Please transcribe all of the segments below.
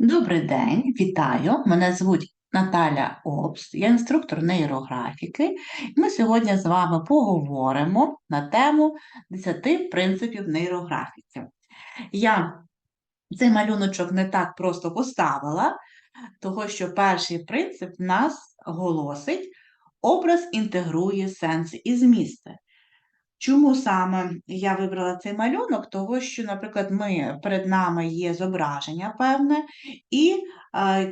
Добрий день, вітаю. Мене звуть Наталя Обст, я інструктор нейрографіки. Ми сьогодні з вами поговоримо на тему 10 принципів нейрографіки. Я цей малюночок не так просто поставила, того що перший принцип нас голосить образ інтегрує сенси і змісти. Чому саме я вибрала цей малюнок? Того, що, наприклад, ми, перед нами є зображення певне, і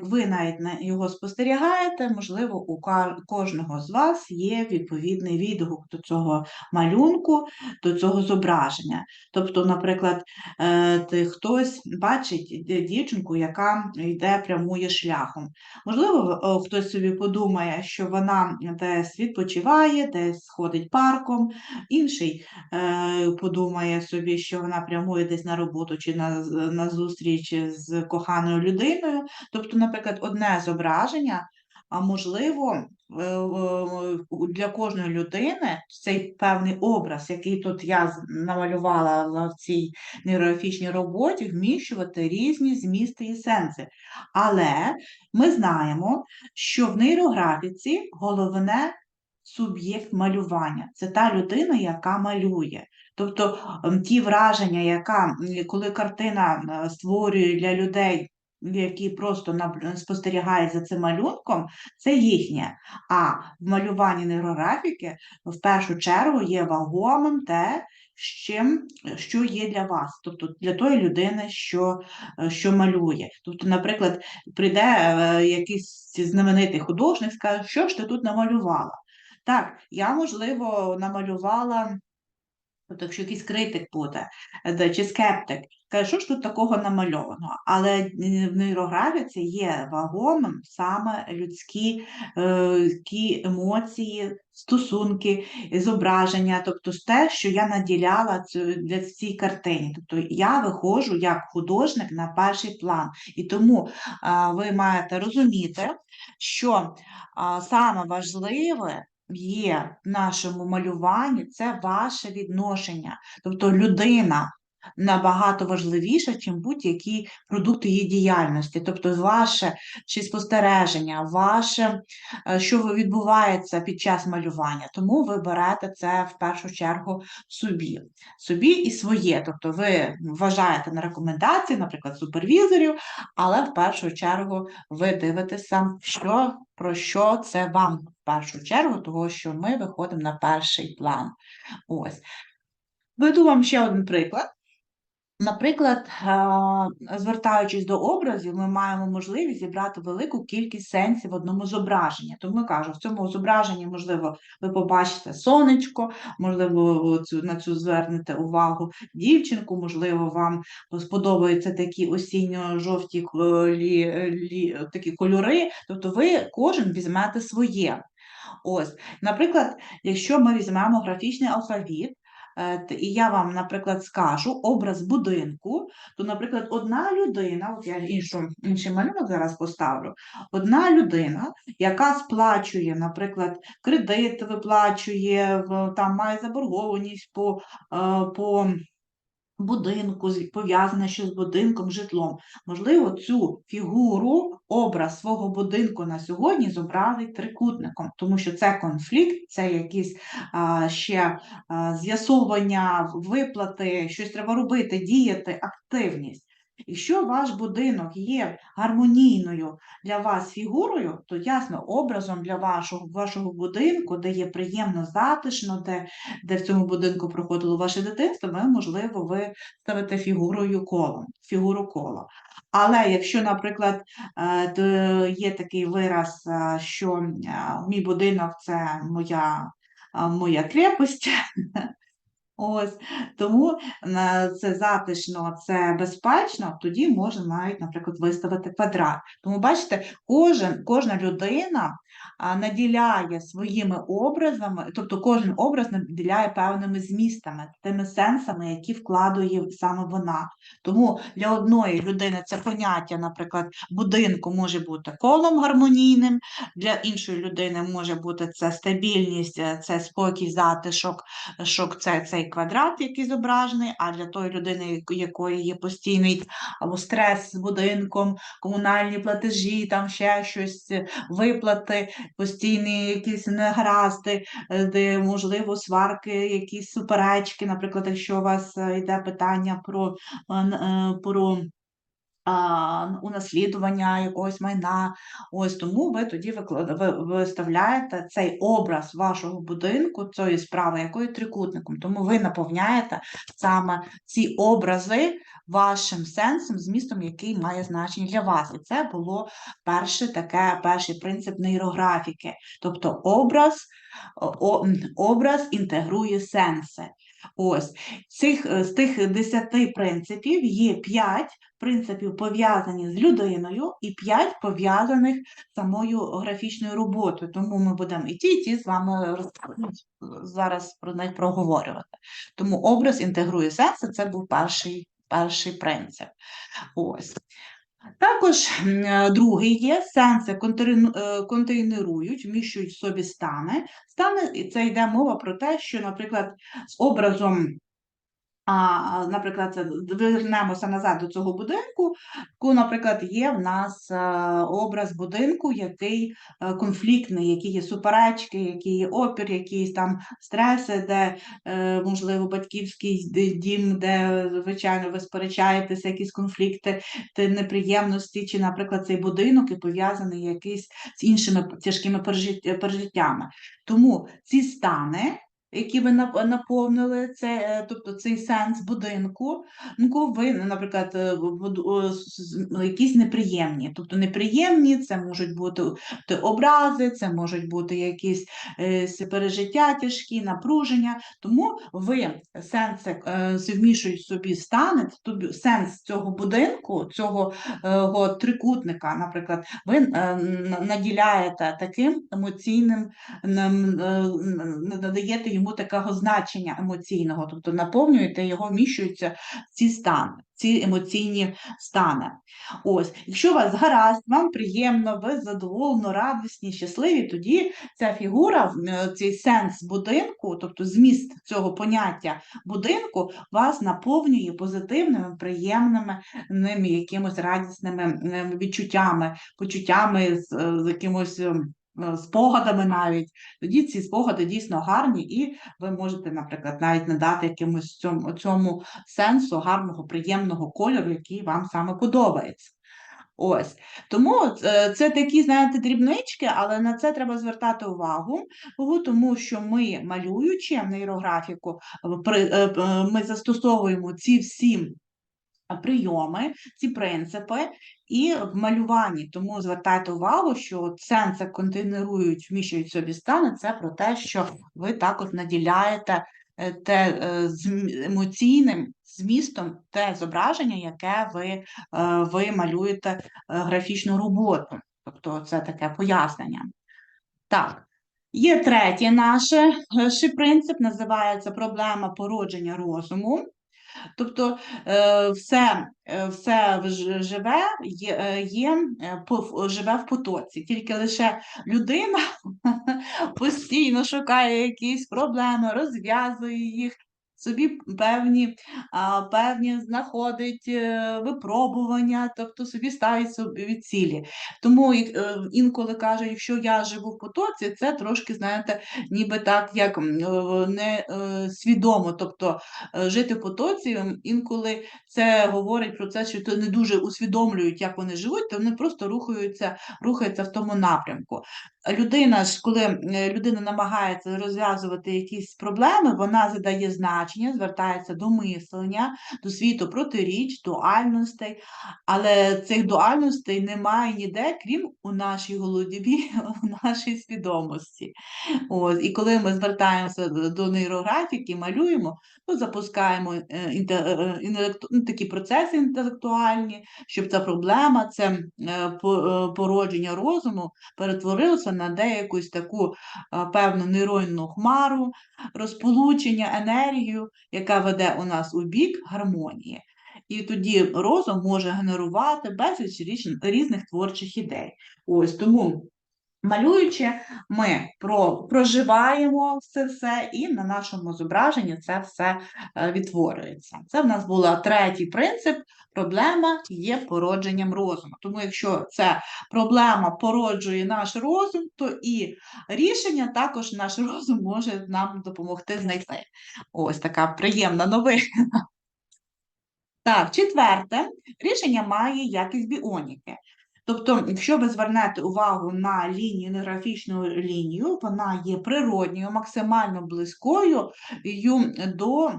ви навіть на його спостерігаєте, можливо, у кожного з вас є відповідний відгук до цього малюнку, до цього зображення. Тобто, наприклад, е, хтось бачить дівчинку, яка йде прямує шляхом. Можливо, хтось собі подумає, що вона десь відпочиває, десь ходить парком, інший е, подумає собі, що вона прямує десь на роботу чи на, на зустріч з коханою людиною. Тобто, наприклад, одне зображення, а можливо, е, е, для кожної людини цей певний образ, який тут я намалювала в цій нейрографічній роботі, вміщувати різні змісти і сенси. Але ми знаємо, що в нейрографіці головне суб'єкт малювання. Це та людина, яка малює. Тобто ем, ті враження, яка, коли картина створює для людей, які просто спостерігають за цим малюнком, це їхнє. А в малюванні нейрографіки в першу чергу є вагомим те, чим, що є для вас, тобто для тої людини, що, що малює. Тобто, наприклад, прийде е, якийсь знаменитий художник, скаже, що ж ти тут намалювала? Так, я, можливо, намалювала, от якщо якийсь критик буде, е, чи скептик, каже, що ж тут такого намальовано? Але е, в нейрографіці є вагомим саме людські е, емоції, стосунки, зображення, тобто те, що я наділяла цю, для цій картині. Тобто я виходжу як художник на перший план. І тому а, ви маєте розуміти, що а, саме важливе є в нашому малюванні це ваше відношення. Тобто людина набагато важливіша, ніж будь-які продукти її діяльності. Тобто, ваше чи спостереження, ваше, е, що відбувається під час малювання. Тому ви берете це в першу чергу собі. Собі і своє. Тобто ви вважаєте на рекомендації, наприклад, супервізорів, але в першу чергу ви дивитеся, що, про що це вам в першу чергу, того що ми виходимо на перший план. Ось. Веду вам ще один приклад. Наприклад, звертаючись до образів, ми маємо можливість зібрати велику кількість сенсів в одному зображенні. Тому я кажу, в цьому зображенні, можливо, ви побачите сонечко, можливо, на цю звернете увагу дівчинку, можливо, вам сподобаються такі осінньо-жовті такі кольори. Тобто ви кожен візьмете своє. Ось, наприклад, якщо ми візьмемо графічний алфавіт, е, і я вам, наприклад, скажу образ будинку, то, наприклад, одна людина, от я іншу, інший малюнок зараз поставлю, одна людина, яка сплачує, наприклад, кредит виплачує, там має заборгованість по, е, по будинку, пов'язане що з будинком, житлом. Можливо, цю фігуру, образ свого будинку на сьогодні зобразить трикутником, тому що це конфлікт, це якісь а, ще з'ясовування, виплати, щось треба робити, діяти, активність. Якщо ваш будинок є гармонійною для вас фігурою, то ясно, образом для вашого, вашого будинку, де є приємно затишно, де, де в цьому будинку проходило ваше дитинство, ви, можливо, ви ставите фігурою колом, фігуру кола. Але якщо, наприклад, е, є такий вираз, е, що е, мій будинок це моя, моя крепость, Ось тому е, це затишно, це безпечно, тоді можна навіть, наприклад, виставити квадрат. Тому бачите, кожен, кожна людина наділяє своїми образами, тобто кожен образ наділяє певними змістами, тими сенсами, які вкладує саме вона. Тому для одної людини це поняття, наприклад, будинку може бути колом гармонійним, для іншої людини може бути це стабільність, е, це спокій, затишок, шок, це цей квадрат, який зображений, а для тої людини, якої є постійний або стрес з будинком, комунальні платежі, там ще щось, виплати, постійні якісь негаразди, е, де можливо сварки, якісь суперечки. Наприклад, якщо у вас е, йде питання про, е, про а, унаслідування якогось майна. Ось тому ви тоді ви виставляєте цей образ вашого будинку, цієї справи, якою трикутником. Тому ви наповняєте саме ці образи вашим сенсом, змістом, який має значення для вас. І це було перше таке, перший принцип нейрографіки. Тобто образ, о, образ інтегрує сенси. Ось цих е, з тих 10 принципів є 5 принципів пов'язані з людиною і 5 пов'язаних з самою графічною роботою. Тому ми будемо і ті, і ті з вами зараз про них проговорювати. Тому образ інтегрує сенси, це був перший, перший принцип. Ось. Також е, другий є сенси е, контейнерують, вміщують в собі стани. Стани це йде мова про те, що, наприклад, з образом, а, наприклад, вернемося назад до цього будинку. ку, Наприклад, є в нас е, образ будинку, який е, конфліктний, які є суперечки, які є опір, якісь там стреси, де, е, можливо, батьківський дім, де, звичайно, ви сперечаєтеся, якісь конфлікти, неприємності, чи, наприклад, цей будинок і пов'язаний якийсь з іншими тяжкими пережиттями. Тому ці стани. Які ви наповнили, це, е, тобто цей сенс будинку, ну, ви, наприклад, е, с- ну, якісь неприємні. Тобто неприємні це можуть бути образи, це можуть бути якісь е, пережиття тяжкі, напруження. Тому ви сенси е, вмішують собі стани, тобто сенс цього будинку, цього е, трикутника, наприклад, ви е, наділяєте таким емоційним, е, надаєте йому такого значення емоційного, тобто наповнюєте його, вміщуються ці стани, ці емоційні стани. Ось, якщо у вас гаразд, вам приємно, ви задоволено, радісні, щасливі, тоді ця фігура, цей сенс будинку, тобто зміст цього поняття будинку, вас наповнює позитивними, приємними ними якимось радісними відчуттями, почуттями з, з якимось. Е, Спогадами навіть тоді ці спогади дійсно гарні, і ви можете, наприклад, навіть надати якимось цьому, цьому сенсу гарного, приємного кольору, який вам саме подобається. Ось тому е, це такі, знаєте, дрібнички, але на це треба звертати увагу, тому що ми, малюючи нейрографіку, е, ми застосовуємо ці всі прийоми, ці принципи і в малюванні. Тому звертайте увагу, що сенси контейнерують, вміщують собі стани, це про те, що ви також наділяєте е, те е, емоційним змістом те зображення, яке ви, е, ви малюєте графічну роботу. Тобто це таке пояснення. Так. Є третє наше е, принцип, називається проблема породження розуму. Тобто е, все, е, все живе є, е, є, живе в потоці, тільки лише людина постійно шукає якісь проблеми, розв'язує їх, собі певні, певні знаходить е, випробування, тобто собі ставить собі цілі. Тому е, інколи каже, якщо я живу в потоці, це трошки, знаєте, ніби так, як е, не свідомо, тобто жити в потоці, інколи це говорить про це, що не дуже усвідомлюють, як вони живуть, то вони просто рухаються, рухаються в тому напрямку. Людина ж, коли людина намагається розв'язувати якісь проблеми, вона задає значення, звертається до мислення, до світу протиріч, дуальностей, але цих дуальностей немає ніде, крім у нашій голові, у нашій свідомості. Ось, і коли ми звертаємося до нейрографіки, малюємо, то запускаємо е, е, е, ну, такі процеси інтелектуальні, щоб ця проблема, це по- породження розуму перетворилося на деякусь таку певну нейронну хмару, розполучення, енергію, яка веде у нас у бік гармонії. І тоді розум може генерувати безліч різних творчих ідей. Ось тому Малюючи, ми про, проживаємо це все, і на нашому зображенні це все е, відтворюється. Це в нас була третій принцип. Проблема є породженням розуму. Тому, якщо ця проблема породжує наш розум, то і рішення також наш розум може нам допомогти знайти. Ось така приємна новина. Так, четверте, рішення має якість біоніки. Тобто, якщо ви звернете увагу на лінію, на графічну лінію, вона є природньою, максимально близькою до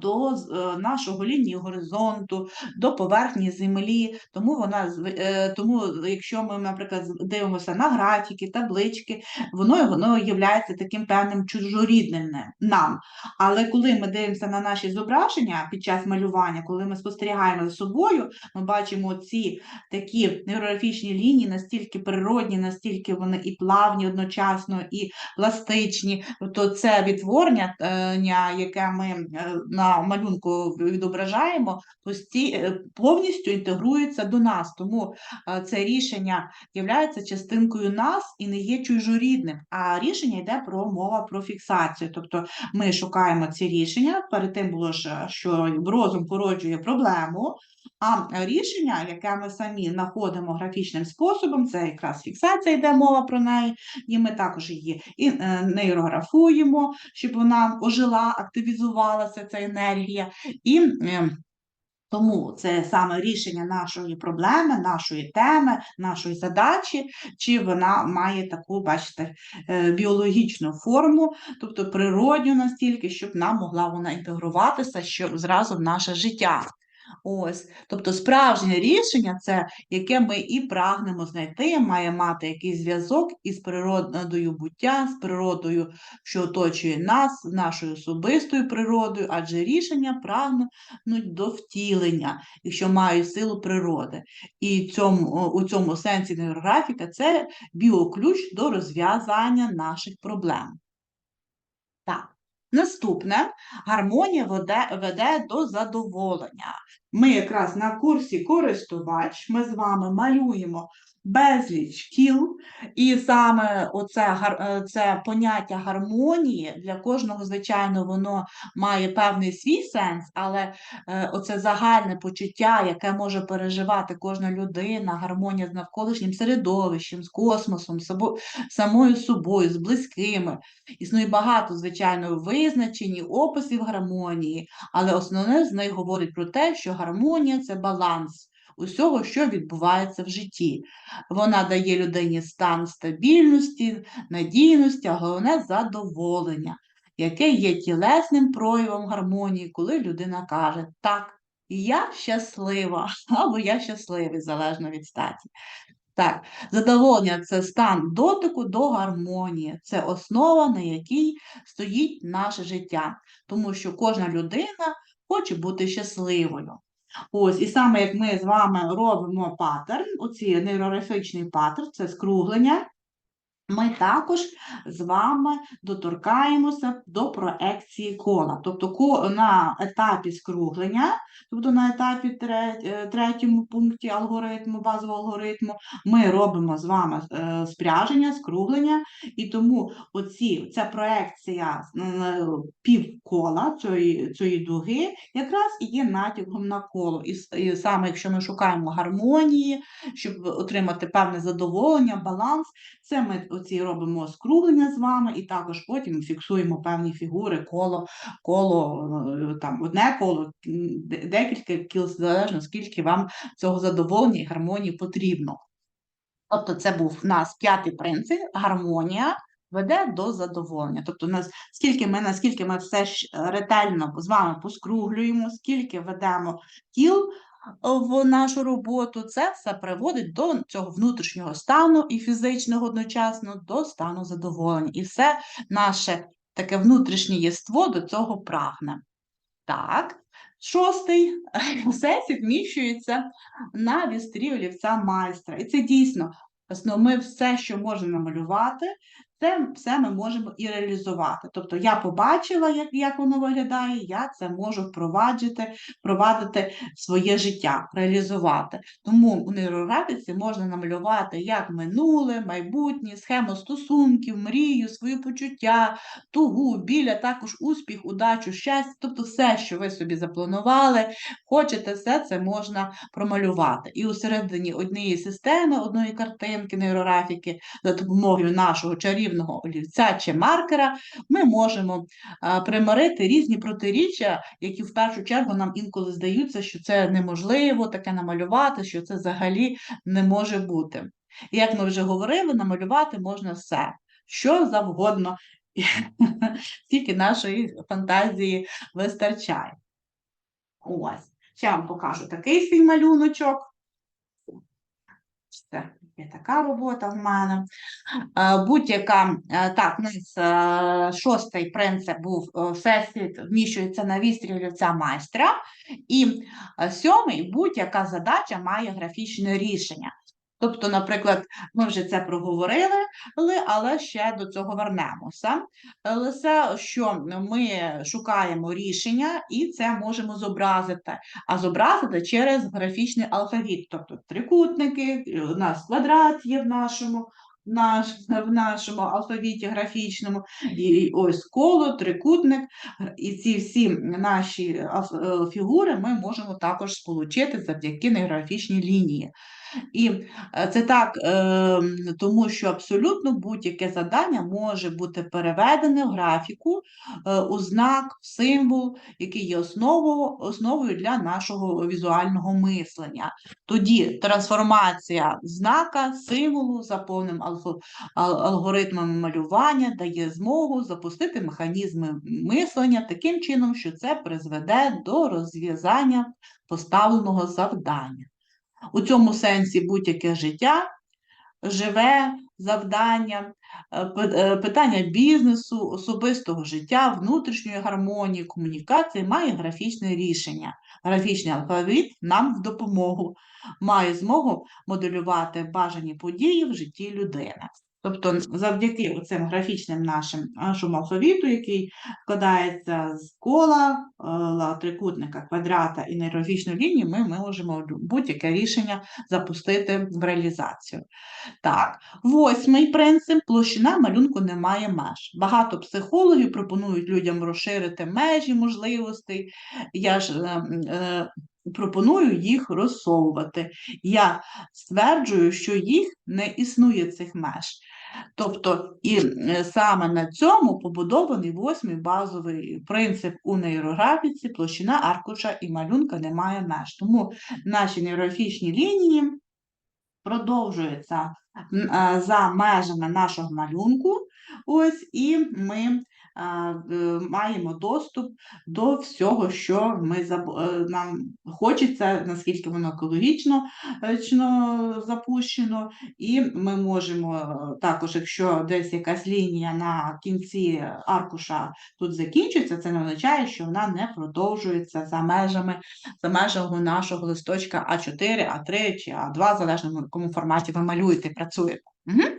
до е, нашого лінії горизонту, до поверхні землі. Тому вона е, тому, якщо ми, наприклад, дивимося на графіки, таблички, воно воно є таким певним чужорідним нам. Але коли ми дивимося на наші зображення під час малювання, коли ми спостерігаємо за собою, ми бачимо ці такі нейрографічні лінії настільки природні, настільки вони і плавні одночасно, і пластичні, то це відтворення, е, яке ми на малюнку відображаємо, пості- е, повністю інтегрується до нас. Тому е, це рішення є частинкою нас і не є чужорідним. А рішення йде про мова про фіксацію. Тобто ми шукаємо ці рішення. Перед тим було ж, що розум породжує проблему. А рішення, яке ми самі знаходимо графічним способом, це якраз фіксація, йде мова про неї, і ми також її і е, нейрографуємо, щоб вона ожила, активізувалася ця енергія. І е, тому це саме рішення нашої проблеми, нашої теми, нашої задачі, чи вона має таку, бачите, е, біологічну форму, тобто природню настільки, щоб нам могла вона інтегруватися що зразу в наше життя. Ось, тобто справжнє рішення, це яке ми і прагнемо знайти, має мати якийсь зв'язок із природою буття, з природою, що оточує нас, нашою особистою природою, адже рішення прагнуть до втілення, якщо мають силу природи. І цьому, у цьому сенсі нейрографіка це біоключ до розв'язання наших проблем. Наступне гармонія веде, веде до задоволення. Ми якраз на курсі користувач, ми з вами малюємо безліч кіл, і саме оце е, це поняття гармонії для кожного, звичайно, воно має певний свій сенс, але е, оце загальне почуття, яке може переживати кожна людина, гармонія з навколишнім середовищем, з космосом, собо- самою собою, з близькими. Існує багато, звичайно, визначень, описів гармонії, але основне з них говорить про те, що гармонія це баланс усього, що відбувається в житті. Вона дає людині стан стабільності, надійності, а головне задоволення, яке є тілесним проявом гармонії, коли людина каже так. Я щаслива, або я щасливий, залежно від статі. Так, задоволення це стан дотику до гармонії, це основа, на якій стоїть наше життя, тому що кожна людина хоче бути щасливою. Ось, і саме як ми з вами робимо паттерн, оці нейрографічний паттерн, це скруглення, ми також з вами доторкаємося до проекції кола. Тобто на етапі скруглення, тобто на етапі е, третьому пункті алгоритму, базового алгоритму, ми робимо з вами е, спряження, скруглення, і тому оці, ця проекція е, півкола цієї, цієї дуги якраз і є натяком на коло. І, і саме якщо ми шукаємо гармонії, щоб отримати певне задоволення, баланс, це ми оці робимо скруглення з вами, і також потім фіксуємо певні фігури, коло, коло, е, там одне коло, декілька кіл, залежно скільки вам цього задоволення і гармонії потрібно. Тобто це був у нас п'ятий принцип гармонія веде до задоволення. Тобто, нас скільки ми, наскільки ми все ж ретельно з вами поскруглюємо, скільки ведемо тіл в нашу роботу, це все приводить до цього внутрішнього стану і фізичного одночасно до стану задоволення. І все наше таке внутрішнє єство до цього прагне. Так, шостий сесій вміщується на вістрі олівця майстра. І це дійсно, ми все, що можемо намалювати, це все ми можемо і реалізувати. Тобто я побачила, як як воно виглядає, я це можу впроваджити, впровадити своє життя, реалізувати. Тому у нейрографіці можна намалювати як минуле, майбутнє, схему стосунків, мрію, свої почуття, тугу, біля, також успіх, удачу, щастя, тобто все, що ви собі запланували, хочете, все це можна промалювати. І у середині однієї системи, одної картинки, нейрографіки, за допомогою нашого чарівного олівця чи маркера, ми можемо примирити різні протиріччя, які в першу чергу нам інколи здаються, що це неможливо таке намалювати, що це взагалі не може бути. І як ми вже говорили, намалювати можна все, що завгодно, тільки нашої фантазії вистачає. Ось, ще вам покажу такий свій малюночок. Це є така робота в мене. Е, Будь-яка, е, так, у нас е, шостий принцип був всесвіт вміщується на вістрі олівця майстра. І сьомий будь-яка задача має графічне рішення. Тобто, наприклад, ми вже це проговорили, але, ще до цього вернемося. Лише що ми шукаємо рішення і це можемо зобразити. А зобразити через графічний алфавіт, тобто трикутники, у нас квадрат є в нашому. Наш, в нашому алфавіті графічному, і ось коло, трикутник, і ці всі наші е, фігури ми можемо також сполучити завдяки нейрографічній лінії. І е, це так, ем, тому що абсолютно будь-яке завдання може бути переведене в графіку е, у знак, в символ, який є основою, основою для нашого візуального мислення. Тоді трансформація знака, символу за повним алгоритмом малювання дає змогу запустити механізми мислення таким чином, що це призведе до розв'язання поставленого завдання. У цьому сенсі будь-яке життя, живе завдання, е, е, питання бізнесу, особистого життя, внутрішньої гармонії, комунікації має графічне рішення. Графічний алфавіт нам в допомогу має змогу моделювати бажані події в житті людини. Тобто, завдяки цим графічним нашим нашому алфавіту, який складається з кола, е, трикутника, квадрата і нейрографічної лінії, ми можемо будь-яке рішення запустити в реалізацію. Так, восьмий принцип площина малюнку не має меж. Багато психологів пропонують людям розширити межі можливостей. Я ж е, е, пропоную їх розсовувати. Я стверджую, що їх не існує цих меж. Тобто, і е, саме на цьому побудований восьмий базовий принцип у нейрографіці, площина аркуша і малюнка не має меж. Тому наші нейрографічні лінії продовжуються за межами нашого малюнку. Ось, і ми Е, маємо доступ до всього, що ми е, нам хочеться, наскільки воно екологічно е, запущено, і ми можемо також, якщо десь якась лінія на кінці аркуша тут закінчується, це не означає, що вона не продовжується за межами за межами нашого листочка А4, А3 чи А2, залежно в якому форматі ви малюєте, працюєте. Угу.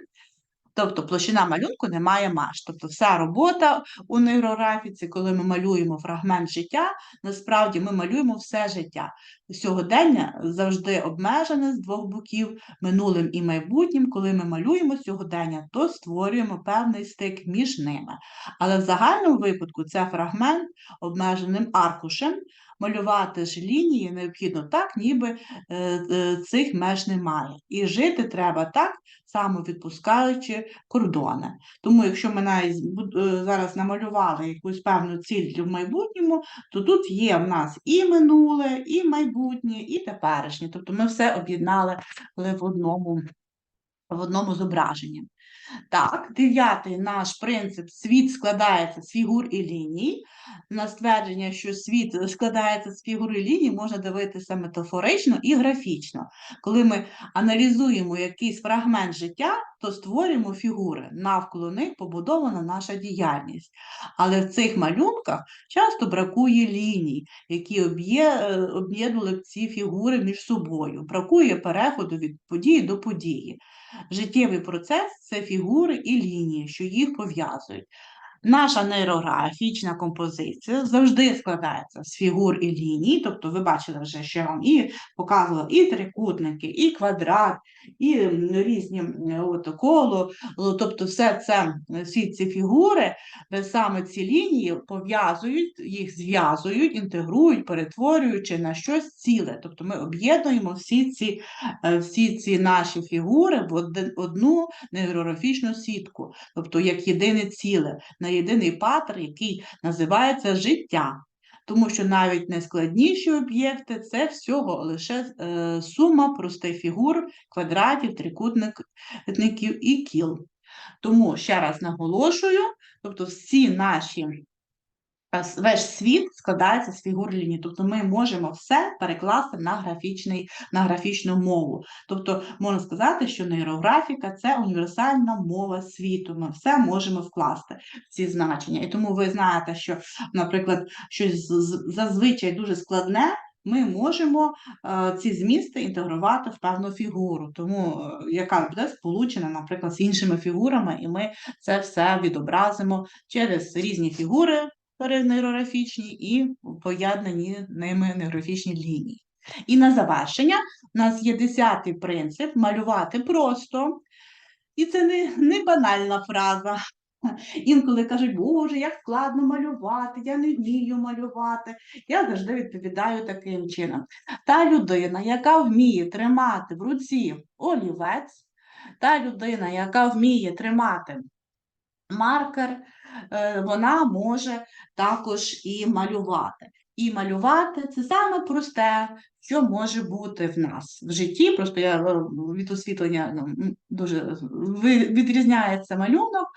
Тобто площина малюнку не має меж. Тобто вся робота у нейрографіці, коли ми малюємо фрагмент життя, насправді ми малюємо все життя. Сьогодення завжди обмежене з двох боків, минулим і майбутнім. Коли ми малюємо сьогодення, то створюємо певний стик між ними. Але в загальному випадку це фрагмент обмеженим аркушем. Малювати ж лінії необхідно так, ніби е, е, цих меж немає. І жити треба так, само відпускаючи кордони. Тому, якщо ми навіть е, зараз намалювали якусь певну ціль в майбутньому, то тут є в нас і минуле, і майбутнє, і теперішнє. Тобто ми все об'єднали в одному, в одному зображенні. Так, дев'ятий наш принцип світ складається з фігур і ліній. На ствердження, що світ складається з фігур і ліній, можна дивитися метафорично і графічно. Коли ми аналізуємо якийсь фрагмент життя, то створюємо фігури, навколо них побудована наша діяльність. Але в цих малюнках часто бракує ліній, які е, об'єднували б ці фігури між собою. Бракує переходу від події до події. Життєвий процес це це фігури і лінії, що їх пов'язують. Наша нейрографічна композиція завжди складається з фігур і ліній, тобто ви бачили вже, що я вам і показувала і трикутники, і квадрат, і різні от, коло, тобто все це, всі ці фігури, саме ці лінії пов'язують, їх зв'язують, інтегрують, перетворюючи на щось ціле. Тобто ми об'єднуємо всі ці е, всі ці наші фігури в одну нейрографічну сітку, тобто як єдине ціле на єдиний патер, який називається життя. Тому що навіть найскладніші об'єкти це всього лише е, сума простих фігур, квадратів, трикутників і кіл. Тому ще раз наголошую, тобто всі наші весь світ складається з фігур лінії, тобто ми можемо все перекласти на графічний, на графічну мову. Тобто можна сказати, що нейрографіка це універсальна мова світу. Ми все можемо вкласти в ці значення. І тому ви знаєте, що, наприклад, щось зазвичай дуже складне. Ми можемо е, ці змісти інтегрувати в певну фігуру, тому е, яка буде сполучена, наприклад, з іншими фігурами, і ми це все відобразимо через різні фігури нейрографічні і поєднані ними нейрографічні лінії. І на завершення у нас є десятий принцип малювати просто. І це не, не банальна фраза. Інколи кажуть, Боже, як складно малювати, я не вмію малювати. Я завжди відповідаю таким чином. Та людина, яка вміє тримати в руці олівець, та людина, яка вміє тримати маркер, вона може також і малювати. І малювати це саме просте, що може бути в нас в житті. Просто я е, від освітлення ну, дуже відрізняється малюнок.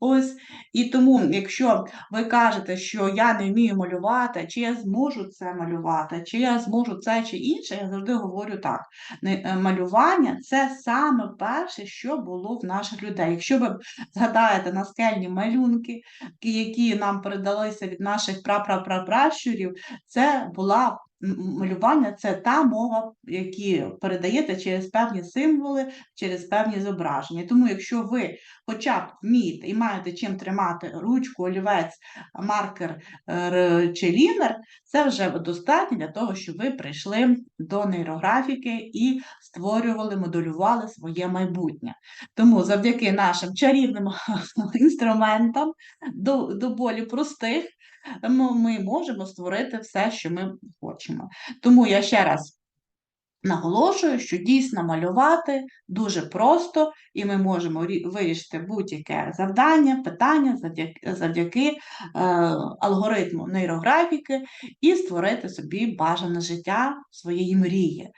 Ось. І тому, якщо ви кажете, що я не вмію малювати, чи я зможу це малювати, чи я зможу це чи інше, я завжди говорю так. Е, малювання це саме перше, що було в наших людей. Якщо ви згадаєте наскельні малюнки, які нам передалися від наших прапрапрапращурів, це була малювання це та мова, які передаєте через певні символи, через певні зображення. Тому, якщо ви хоча б вмієте і маєте чим тримати ручку, олівець, маркер е, чи лінер, це вже достатньо для того, щоб ви прийшли до нейрографіки і створювали, моделювали своє майбутнє. Тому завдяки нашим чарівним інструментам, до, до болі простих ми можемо створити все, що ми хочемо. Тому я ще раз наголошую, що дійсно малювати дуже просто, і ми можемо вирішити будь-яке завдання, питання завдяки, завдяки е, алгоритму нейрографіки і створити собі бажане життя своєї мрії.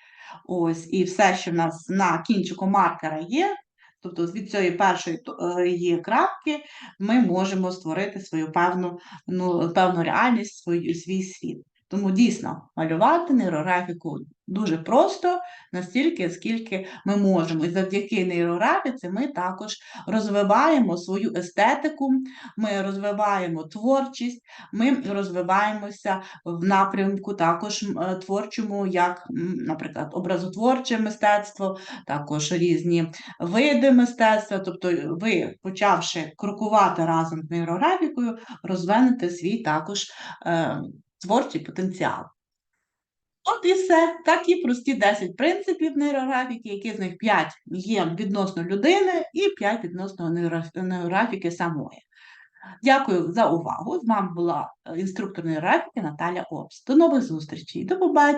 Ось, І все, що в нас на кінчику маркера є, Тобто від цієї першої е, крапки ми можемо створити свою певну ну, певну реальність, свій, свій світ. Тому дійсно малювати нейрографіку дуже просто, настільки, скільки ми можемо. І завдяки нейрографіці ми також розвиваємо свою естетику, ми розвиваємо творчість, ми розвиваємося в напрямку також е, творчому, як, наприклад, образотворче мистецтво, також різні види мистецтва. Тобто, ви, почавши крокувати разом з нейрографікою, розвинете свій також. Творчий потенціал. От і все. Такі прості 10 принципів нейрографіки, які з них 5 є відносно людини і 5 відносно нейрографіки самої. Дякую за увагу. З вами була е, інструктор нейрографіки Наталя Обс. До нових зустрічей. До побачення!